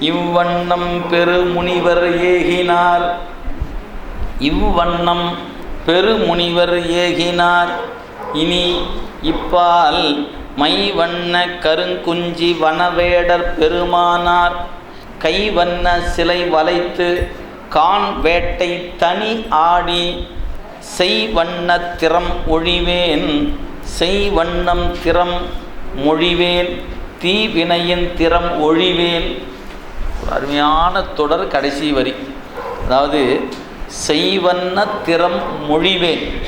இவ்வண்ணம் பெருமுனிவர் ஏகினார். இவ்வண்ணம் பெருமுனிவர் ஏகினார். இனி இப்பால் மைவண்ண கருங்குஞ்சி வனவேடர் பெருமானார். கைவண்ண சிலை வளைத்து கான் வேட்டை தனி ஆடி செய்வண்ண திறம் ஒழிவேன் செய்வண்ணம் திறம் மொழிவேன் தீவினையின் திறம் ஒழிவேன். அருமையான தொடர் கடைசி வரி. அதாவது செய்வண்ண திறம் மொழிவேன்.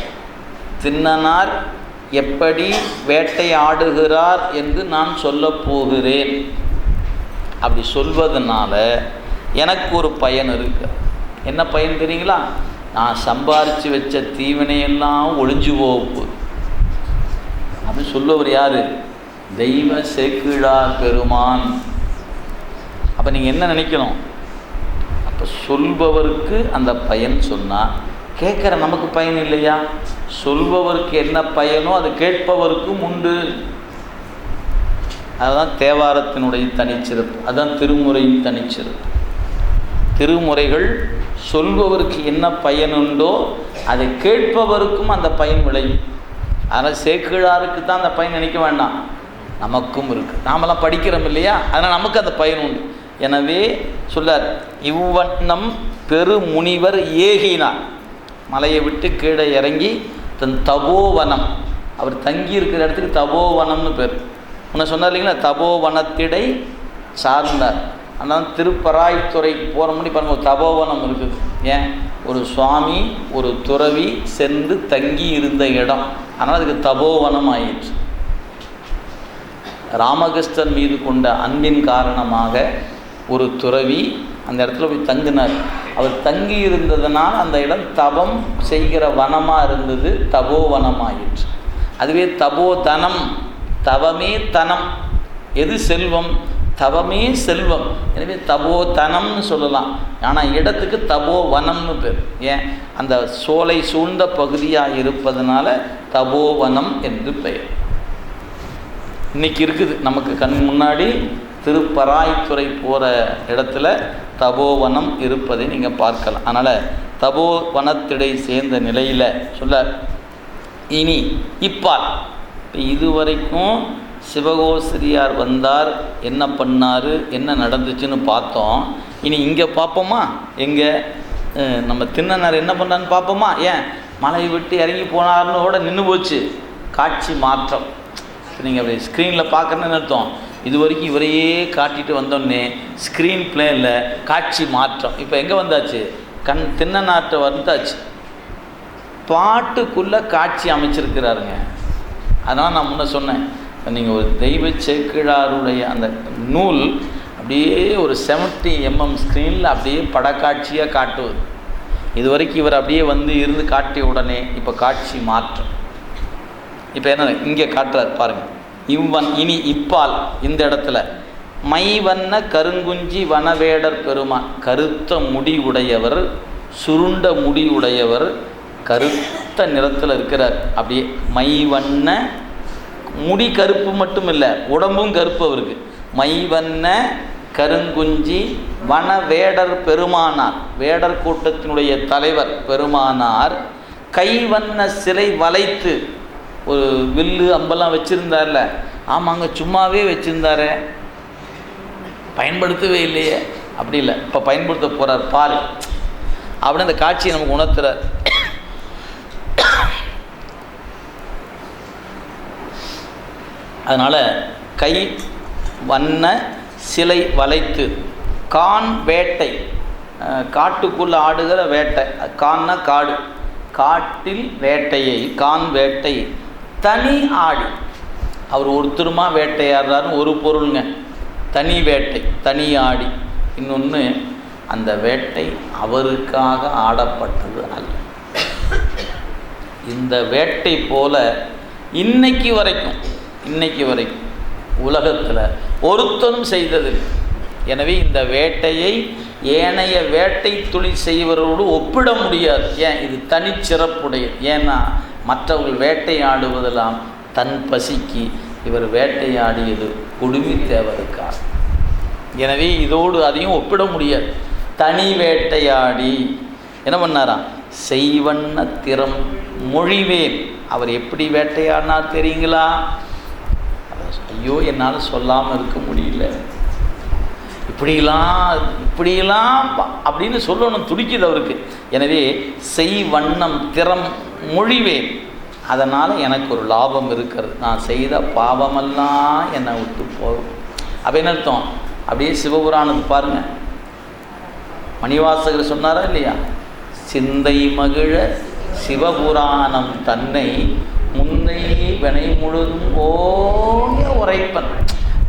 தின்னனார் எப்படி வேட்டையாடுகிறார் என்று நான் சொல்லப் போகிறேன். அப்படி சொல்வதனால எனக்கு ஒரு பயன் இருக்கு. என்ன பயன் தெரியுங்களா? நான் சம்பாரித்து வச்ச தீவினையெல்லாம் ஒளிஞ்சு போகுது. அப்படின்னு சொல்லுவர் யார்? தெய்வ சேக்கிழா பெருமான். அப்போ நீங்கள் என்ன நினைக்கணும்? அப்போ சொல்பவருக்கு அந்த பயன் சொன்னால் கேட்குற நமக்கு பயன் இல்லையா? சொல்பவருக்கு என்ன பயனோ அது கேட்பவருக்கும் உண்டு. அதுதான் தேவாரத்தினுடைய தனிச்சிறப்பு. அதுதான் திருமுறையின் தனிச்சிறப்பு. திருமுறைகள் சொல்பவருக்கு என்ன பயனுண்டோ அதை கேட்பவருக்கும் அந்த பயன் விளையும். அதனால் சேக்கிழாருக்கு தான் அந்த பயன் நினைக்க வேண்டாம். நமக்கும் இருக்குது நாமெல்லாம் படிக்கிறோம் இல்லையா? அதனால் நமக்கு அந்த பயன் உண்டு. எனவே சொல்லார் இவ்வண்ணம் பெருமுனிவர் ஏகினார். மலையை விட்டு கீழே இறங்கி தன் தபோவனம். அவர் தங்கி இருக்கிற இடத்துக்கு தபோவனம்னு பேர். முன்ன சொன்னார் இல்லைங்களா தபோவனத்திடை சார்ந்தார். ஆனால் திருப்பராய்த்துறை போகிற முடி பாருங்க தபோவனம் இருக்குது ஏன்? ஒரு சுவாமி ஒரு துறவி சென்று தங்கி இருந்த இடம். ஆனால் அதுக்கு தபோவனம் ஆயிடுச்சு ராமகிருஷ்ணன் மீது கொண்ட அன்பின் காரணமாக ஒரு துறவி அந்த இடத்துல போய் தங்கினார். அவர் தங்கி இருந்ததுனால் அந்த இடம் தபம் செய்கிற வனமாக இருந்தது தபோவனமாயிற்று அதுவே தபோதனம் தவமே தனம். எது செல்வம்? தவமே செல்வம். எனவே தபோதனம்னு சொல்லலாம். ஆனால் இடத்துக்கு தபோவனம்னு பேர். ஏன்? அந்த சோலை சூழ்ந்த பகுதியாக இருப்பதனால தபோவனம் என்று பெயர். இன்னைக்கு இருக்குது நமக்கு கண் முன்னாடி திருப்பராய்த்துறை போகிற இடத்துல தபோவனம் இருப்பதை நீங்கள் பார்க்கலாம். அதனால் தபோவனத்திடை சேர்ந்த நிலையில் சொல்ல இனி இப்பால். இப்போ இதுவரைக்கும் சிவகோசிரியார் வந்தார் என்ன பண்ணார் என்ன நடந்துச்சுன்னு பார்த்தோம். இனி இங்கே பார்ப்போமா? எங்கே? நம்ம தின்னனார் என்ன பண்ணான்னு பார்ப்போமா? ஏன்? மலையை விட்டு இறங்கி போனார்னு கூட நின்று போச்சு. காட்சி மாற்றம். நீங்கள் அப்படி ஸ்க்ரீனில் பார்க்குறேன்னு அர்த்தம். இது வரைக்கும் இவரையே காட்டிட்டு வந்தோடனே ஸ்க்ரீன் பிளேனில் காட்சி மாற்றம். இப்போ எங்கே வந்தாச்சு? கண் திண்ணநாட்டை வந்தாச்சு. பாட்டுக்குள்ளே காட்சி அமைச்சிருக்கிறாருங்க. அதனால் நான் முன்ன சொன்னேன். நீங்கள் ஒரு தெய்வ சேக்கிழாருடைய அந்த நூல் அப்படியே ஒரு செவன்ட்டி எம்எம் ஸ்க்ரீனில் அப்படியே படக்காட்சியாக காட்டுவது. இது வரைக்கும் இவர் அப்படியே வந்து இருந்து காட்டிய உடனே இப்போ காட்சி மாற்றம். இப்போ என்ன இங்கே காட்டுறாரு பாருங்கள் இவ்வன் இனி இப்பால் இந்த இடத்துல. மைவண்ண கருங்குஞ்சி வனவேடர் பெருமான் கருத்த முடி உடையவர் சுருண்ட முடி உடையவர் கருத்த நிறத்தில் இருக்கிறார். அப்படியே மைவண்ண முடி கருப்பு மட்டும் இல்லை உடம்பும் கருப்பு அவருக்கு. மைவண்ண கருங்குஞ்சி வன வேடர் பெருமானார் வேடர் கூட்டத்தினுடைய தலைவர் பெருமானார் கைவண்ண சிலை வளைத்து ஒரு வில்லு அம்பெல்லாம் வச்சுருந்தார்ல. ஆமாங்க சும்மாவே வச்சுருந்தாரே. பயன்படுத்தவே இல்லையே. அப்படி இல்லை. இப்போ பயன்படுத்த போகிறார் பால். அப்படின்னு அந்த காட்சியை நமக்கு உணர்த்துறார். அதனால் கை வண்ண சிலை வளைத்து கான் வேட்டை. காட்டுக்குள்ளே காட்டுக்குள்ள ஆடுகிற வேட்டை. கான்னா காடு. காட்டில் வேட்டையை கான் வேட்டை. தனி ஆடி. அவர் ஒருத்தருமா வேட்டையாடுறாருன்னு ஒரு பொருளுங்க. தனி வேட்டை தனி ஆடி. இன்னொன்று அந்த வேட்டை அவருக்காக ஆடப்பட்டது அல்ல. இந்த வேட்டை போல இன்னைக்கு வரைக்கும் இன்னைக்கு வரைக்கும் உலகத்தில் ஒருத்தனும் செய்தது எனவே இந்த வேட்டையை ஏனைய வேட்டை துணி செய்வரோடு ஒப்பிட முடியாது. ஏன்? இது தனிச்சிறப்புடையது. ஏன்னா மற்றவர்கள் வேட்டையாடுவதெல்லாம் தன் பசிக்கு இவர் வேட்டையாடியது குடுமி தேவருக்கார் எனவே இதோடு அதையும் ஒப்பிட முடியாது. தனி வேட்டையாடி என்ன பண்ணாராம்? செய்வண்ண திறம் மொழிவேன். அவர் எப்படி வேட்டையாடினார் தெரியுங்களா? ஐயோ என்னால் சொல்லாமல் இருக்க முடியல. இப்படிலாம் இப்படியெல்லாம் அப்படின்னு சொல்லணும் துடிக்குது அவருக்கு. எனவே செய் வண்ணம் திறம் மொழிவேன் அதனால் எனக்கு ஒரு லாபம் இருக்கிறது. நான் செய்த பாவமெல்லாம் என்னை விட்டு போகும். அப்போ என்ன அர்த்தம்? அப்படியே சிவபுராணத்து பாருங்கள் மணிவாசகர் சொன்னாரா இல்லையா? சிந்தை மகிழ சிவபுராணம் தன்னை முன்னை வினை முழுதும் ஓய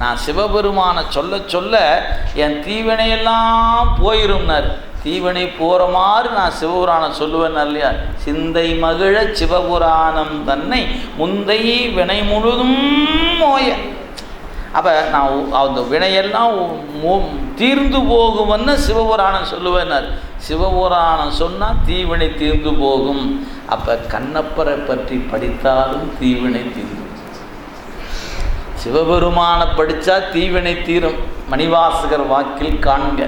நான் சிவபெருமானை சொல்ல சொல்ல என் தீவினையெல்லாம் போயிரும்னார். தீவினை போகிற மாதிரி நான் சிவபுராணம் சொல்லுவேன் இல்லையா? சிந்தை மகிழ சிவபுராணம் தன்னை முந்தை வினை முழுதும் ஓய. அப்போ நான் அந்த வினையெல்லாம் தீர்ந்து போகும்னு சிவபுராணம் சொல்லுவேனார் சிவபுராணம் சொன்னால் தீவினை தீர்ந்து போகும். அப்போ கண்ணப்பரை பற்றி படித்தாலும் தீவினை தீர்ந்து சிவபெருமானை படித்தா தீவினை தீரும். மணிவாசகர் வாக்கில் காண்க.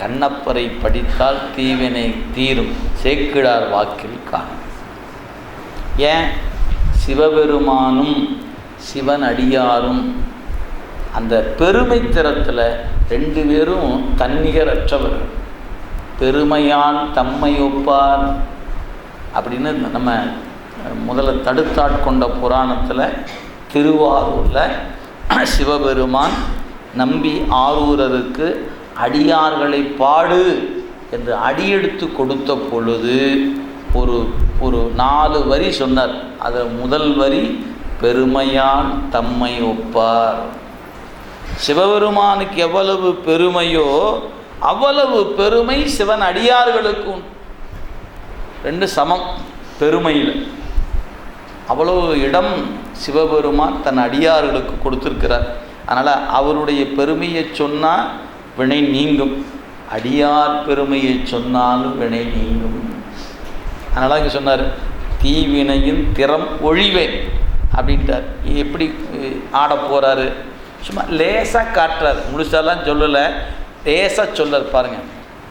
கண்ணப்பரை படித்தால் தீவினை தீரும். சேக்கிழார் வாக்கில் காண்க ஏன்? சிவபெருமானும் சிவன் அடியாரும் அந்த பெருமை திறத்தில் ரெண்டு பேரும் தன்னிகரற்றவர்கள் பெருமையான் தம்மை ஒப்பார் அப்படின்னு நம்ம முதல்ல தடுத்தாட்கொண்ட புராணத்தில் திருவாரூரில் சிவபெருமான் நம்பி ஆரூரருக்கு அடியார்களை பாடு என்று அடியெடுத்து கொடுத்த பொழுது ஒரு ஒரு நாலு வரி சொன்னார். அதில் முதல் வரி பெருமையான் தம்மை ஒப்பார். சிவபெருமானுக்கு எவ்வளவு பெருமையோ அவ்வளவு பெருமை சிவன் அடியார்களுக்கும் ரெண்டு சமம் பெருமையில். அவ்வளவு இடம் சிவபெருமான் தன் அடியார்களுக்கு கொடுத்துருக்கிறார். அதனால் அவருடைய பெருமையை சொன்னால் வினை நீங்கும். அடியார் பெருமையை சொன்னாலும் வினை நீங்கும். அதனால் இங்கே சொன்னார் தீவினையின் திறம் ஒழிவேன் அப்படின்ட்டார். எப்படி ஆட போகிறாரு சும்மா லேசாக காட்டுறாரு. முழுசாலாம் சொல்லலை லேசாக சொல்லர் பாருங்கள்